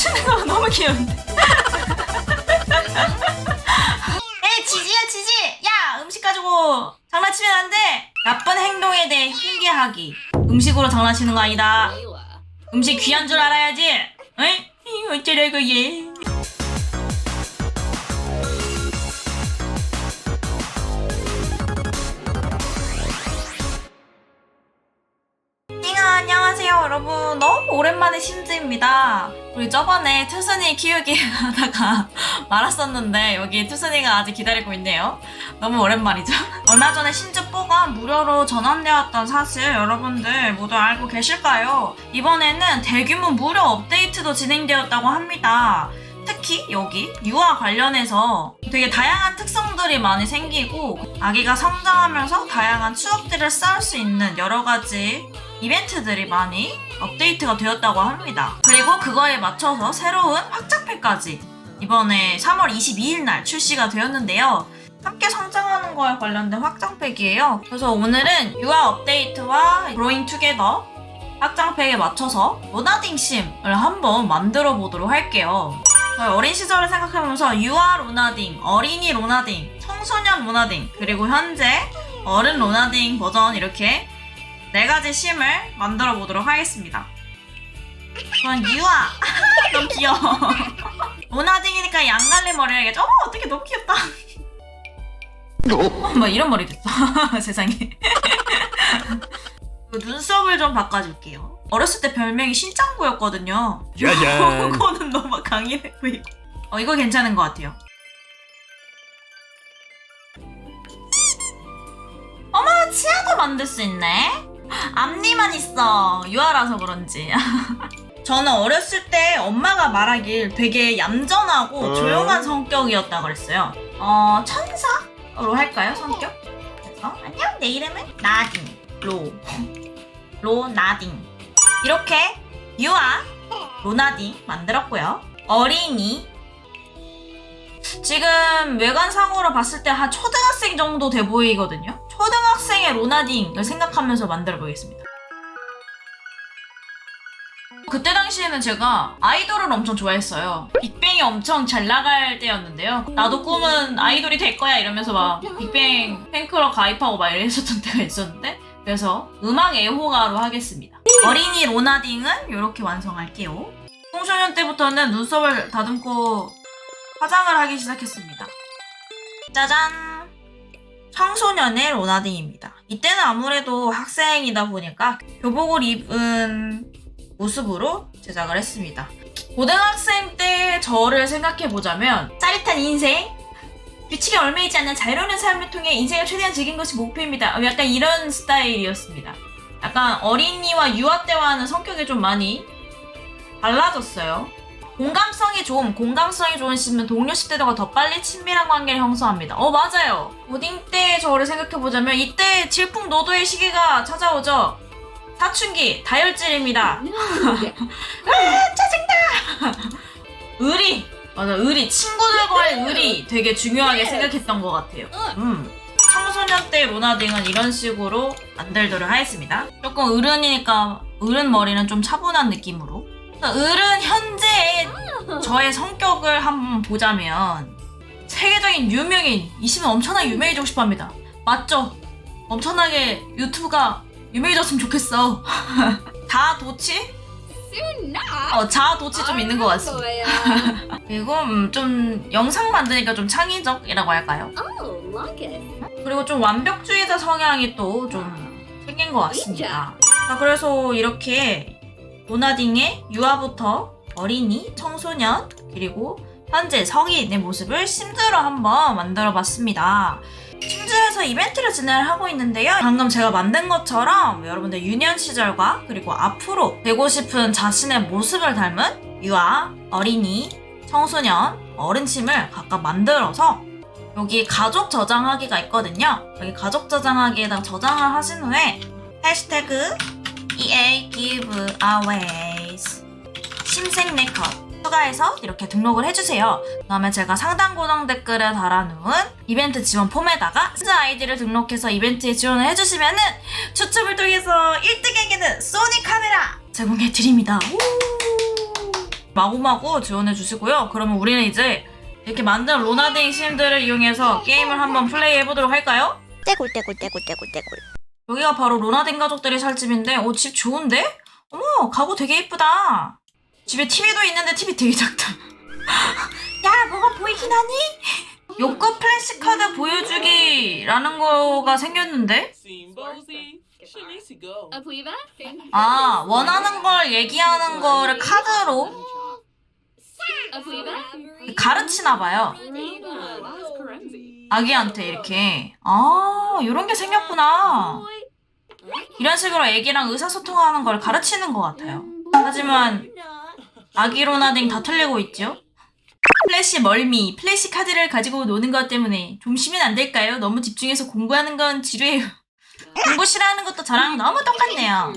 춤추는 거 너무 귀여운데. 에 지지야 지지. 야 음식 가지고 장난치면 안 돼. 나쁜 행동에 대해 훈계하기. 음식으로 장난치는 거 아니다. 음식 귀한 줄 알아야지. 어이? 어쩌라고 얘. 너무 오랜만에 신즈입니다. 우리 저번에 투순이 키우기 하다가 말았었는데 여기 투순이가 아직 기다리고 있네요. 너무 오랜만이죠? 얼마 전에 신즈 4가 무료로 전환되었던 사실 여러분들 모두 알고 계실까요? 이번에는 대규모 무료 업데이트도 진행되었다고 합니다. 특히 여기 유아 관련해서 되게 다양한 특성들이 많이 생기고 아기가 성장하면서 다양한 추억들을 쌓을 수 있는 여러 가지 이벤트들이 많이 업데이트가 되었다고 합니다. 그리고 그거에 맞춰서 새로운 확장팩까지 이번에 3월 22일 날 출시가 되었는데요. 함께 성장하는 거에 관련된 확장팩이에요. 그래서 오늘은 유아 업데이트와 그로잉 투게더 확장팩에 맞춰서 로나딩 심을 한번 만들어 보도록 할게요. 저희 어린 시절을 생각해보면서 유아 로나딩, 어린이 로나딩, 청소년 로나딩, 그리고 현재 어른 로나딩 버전 이렇게 네 가지 심을 만들어 보도록 하겠습니다. 전 유아 너무 귀여워. 로나딩이니까 양갈래 머리 해야겠죠? 어머 어떻게 너무 귀엽다. 어, 뭐 이런 머리 됐어. 세상에. 그 눈썹을 좀 바꿔줄게요. 어렸을 때 별명이 신짱구였거든요. 짜잔. 이거는 너무 강인해 보이고. 어 이거 괜찮은 것 같아요. 어머 치아도 만들 수 있네. 앞니만 있어. 유아라서 그런지. 저는 어렸을 때 엄마가 말하길 되게 얌전하고 어? 조용한 성격이었다 그랬어요. 어 천사로 할까요 성격? 그래서 안녕 내 이름은 나딩 로 로나딩 이렇게 유아 로나딩 만들었고요. 어린이 지금 외관상으로 봤을 때 한 초등학생 정도 돼 보이거든요. 초등학생의 로나딩을 생각하면서 만들어 보겠습니다. 그때 당시에는 제가 아이돌을 엄청 좋아했어요. 빅뱅이 엄청 잘 나갈 때였는데요. 나도 꿈은 아이돌이 될 거야 이러면서 막 빅뱅 팬클럽 가입하고 막 이랬었던 때가 있었는데 그래서 음악 애호가로 하겠습니다. 어린이 로나딩은 이렇게 완성할게요. 청소년 때부터는 눈썹을 다듬고 화장을 하기 시작했습니다. 짜잔! 청소년의 로나딩입니다. 이때는 아무래도 학생이다 보니까 교복을 입은 모습으로 제작을 했습니다. 고등학생 때 저를 생각해보자면 짜릿한 인생, 규칙에 얽매이지 않는 자유로운 삶을 통해 인생을 최대한 즐긴 것이 목표입니다. 어, 약간 이런 스타일이었습니다. 약간 어린이와 유아 때와는 성격이 좀 많이 달라졌어요. 공감성이 좋은, 공감성이 좋은 시면 동료 10대들과 더 빨리 친밀한 관계를 형성합니다. 어, 맞아요. 고딩 때 저를 생각해보자면 이때 질풍노도의 시기가 찾아오죠. 사춘기, 다혈질입니다. 의리! 맞아, 의리. 친구들과의 의리 되게 중요하게 생각했던 것 같아요. 음. 청소년 때 로나딩은 이런 식으로 만들도록 하겠습니다. 조금 어른이니까 어른 머리는 좀 차분한 느낌으로. 어른 현재의 저의 성격을 한번 보자면 세계적인 유명인 이시면 엄청나게 유명해지고 싶어합니다. 맞죠? 엄청나게 유튜브가 유명해졌으면 좋겠어. 다 도치? 어, 자 도치 좀 있는 것 같습니다. 그리고 음, 좀 영상 만드니까 좀 창의적이라고 할까요? 그리고 좀 완벽주의자 성향이 또 좀 생긴 것 같습니다. 자, 그래서 이렇게 로나딩의 유아부터 어린이, 청소년, 그리고 현재 성인의 모습을 심드로 한번 만들어 봤습니다. 심즈에서 이벤트를 진행을 하고 있는데요. 방금 제가 만든 것처럼 여러분들 유년 시절과 그리고 앞으로 되고 싶은 자신의 모습을 닮은 유아, 어린이, 청소년, 어른침을 각각 만들어서 여기 가족 저장하기가 있거든요. 여기 가족 저장하기에다 저장을 하신 후에 해시태그 EA giveaways 심생 메이크업 추가해서 이렇게 등록을 해주세요. 그 다음에 제가 상단 고정 댓글에 달아놓은 이벤트 지원 폼에다가 신즈 아이디를 등록해서 이벤트에 지원을 해주시면은 추첨을 통해서 1등에게는 소니 카메라 제공해 드립니다. 마구마구 지원해 주시고요. 그러면 우리는 이제 이렇게 만든 로나딩 심들을 이용해서 게임을 한번 플레이해 보도록 할까요? 떼굴 떼굴 떼굴 떼굴 떼굴 여기가 바로 로나딩 가족들이 살 집인데, 오, 집 좋은데? 어머, 가구 되게 예쁘다. 집에 TV도 있는데 TV 되게 작다. 야, 뭐가 보이긴 하니? 욕구 플래시 카드 보여주기라는 거가 생겼는데? Puiva? 아, 원하는 걸 얘기하는 거를 카드로 Puiva? 가르치나 봐요. 아기한테 이렇게. 아, 이런 게 생겼구나. 이런 식으로 애기랑 의사소통하는 걸 가르치는 것 같아요. 하지만 아기 로나딩 다 틀리고 있죠? 플래시 멀미, 플래시 카드를 가지고 노는 것 때문에 좀 쉬면 안 될까요? 너무 집중해서 공부하는 건 지루해요. 공부 싫어하는 것도 저랑 너무 똑같네요.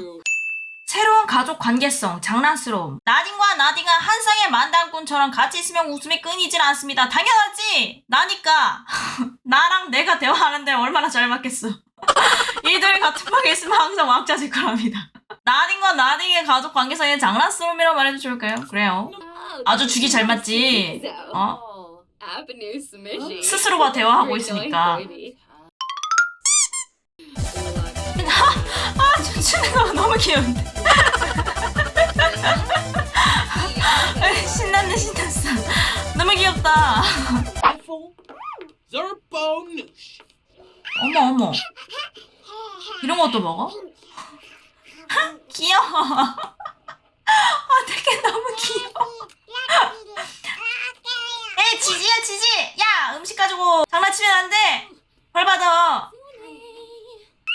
새로운 가족 관계성, 장난스러움. 나딘과 나딘가 한 쌍의 만담꾼처럼 같이 있으면 웃음이 끊이질 않습니다. 당연하지! 나니까. 나랑 내가 대화하는데 얼마나 잘 맞겠어. 이들이 같은 방에 있으면 항상 왁자질 거랍니다. 나딘과 나딘의 가족 관계성의 장난스러움이라고 말해도 좋을까요? 그래요. 아주 죽이 잘 맞지. 어? Smishy. 스스로와 대화하고 있으니까. 춤추는 거 너무 귀여운데. 신났네, 신났어. 너무 귀엽다. 어머, 어머. 이런 것도 먹어? 귀여워. 어떻게 너무 귀여워. 에이, 지지야, 지지! 야, 음식 가지고 장난치면 안 돼! 벌 받아!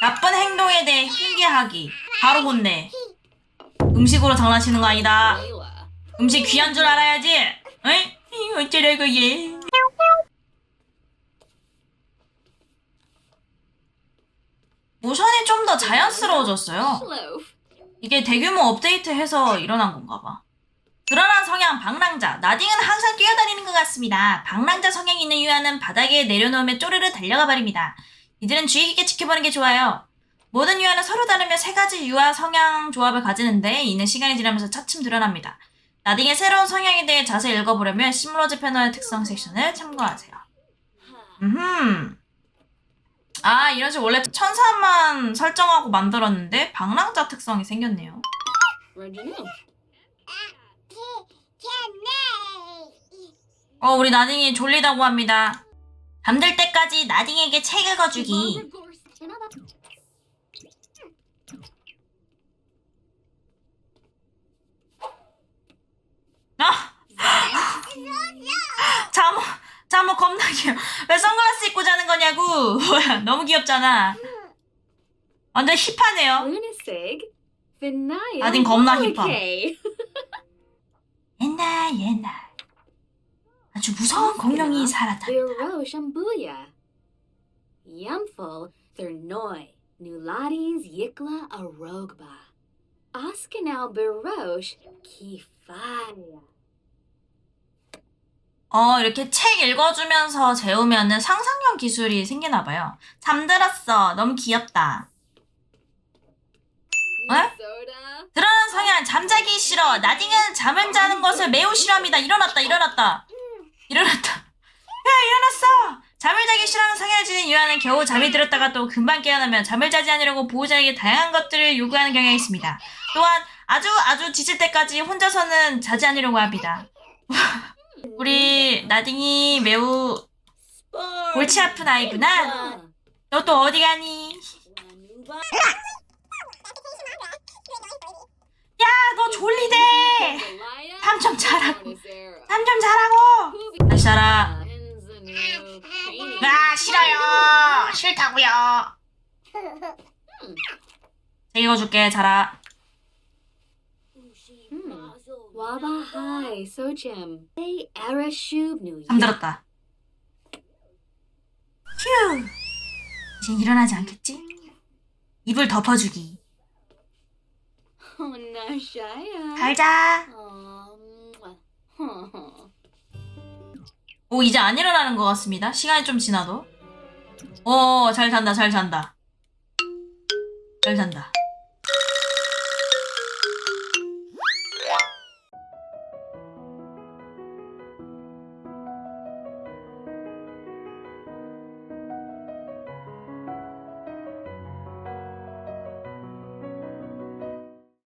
나쁜 행동에 대해 훈계하기. 바로 혼내. 음식으로 장난치는 거 아니다. 음식 귀한 줄 알아야지. 어이? 어쩌라고 얘. 모션이 좀 더 자연스러워졌어요. 이게 대규모 업데이트해서 일어난 건가 봐. 드러난 성향 방랑자. 나딩은 항상 뛰어다니는 것 같습니다. 방랑자 성향이 있는 유아는 바닥에 내려놓으면 쪼르르 달려가 버립니다. 이들은 주의 깊게 지켜보는 게 좋아요. 모든 유아는 서로 다르며 세 가지 유아 성향 조합을 가지는데 이는 시간이 지나면서 차츰 드러납니다. 나딩의 새로운 성향에 대해 자세히 읽어보려면 시뮬러즈 패널의 특성 섹션을 참고하세요. 음. 아, 이런 식으로 원래 천사만 설정하고 만들었는데 방랑자 특성이 생겼네요. 어, 우리 나딩이 졸리다고 합니다. 잠들 때까지 나딩에게 책 읽어주기. 아! 잠옷, 잠옷 겁나 귀여워. 왜 선글라스 입고 자는 거냐고. 뭐야, 너무 귀엽잖아. 완전 힙하네요. Lunasig. Vinaya. 나딘 겁나. Okay. 옛날, 옛날. 아주 무서운 공룡이 살았다. Yumful Thernoi. Nuladins Yikla Arogba. Askanal Birosh Kifaya. 어, 이렇게 책 읽어주면서 재우면은 상상력 기술이 생기나 봐요. 잠들었어. 너무 귀엽다. Soda. 드러난 성향, 잠자기 싫어. 나딩은 잠을 자는 것을 매우 싫어합니다. 일어났다, 일어났다. 일어났다. 야, 일어났어! 잠을 자기 싫어하는 지닌 유아는 겨우 잠이 들었다가 또 금방 깨어나면 잠을 자지 않으려고 보호자에게 다양한 것들을 요구하는 경향이 있습니다. 또한 아주 아주 지칠 때까지 혼자서는 자지 않으려고 합니다. 우리 나딩이 매우 골치 아픈 아이구나. 너 또 어디 가니? 야, 너 졸리대! 잠좀 자라고. 잠좀 자라고! 다시 자라. 아, 싫어요! 싫다고요! 책 읽어줄게, 자라. Arashub New 잠들었다. 휴! 이제 일어나지 않겠지? 입을 덮어주기. Nashaya. 잘 자. 오, 이제 안 일어나는 것 같습니다. 시간이 좀 지나도. 오, 잘 잔다, 잘 잔다. 잘 잔다.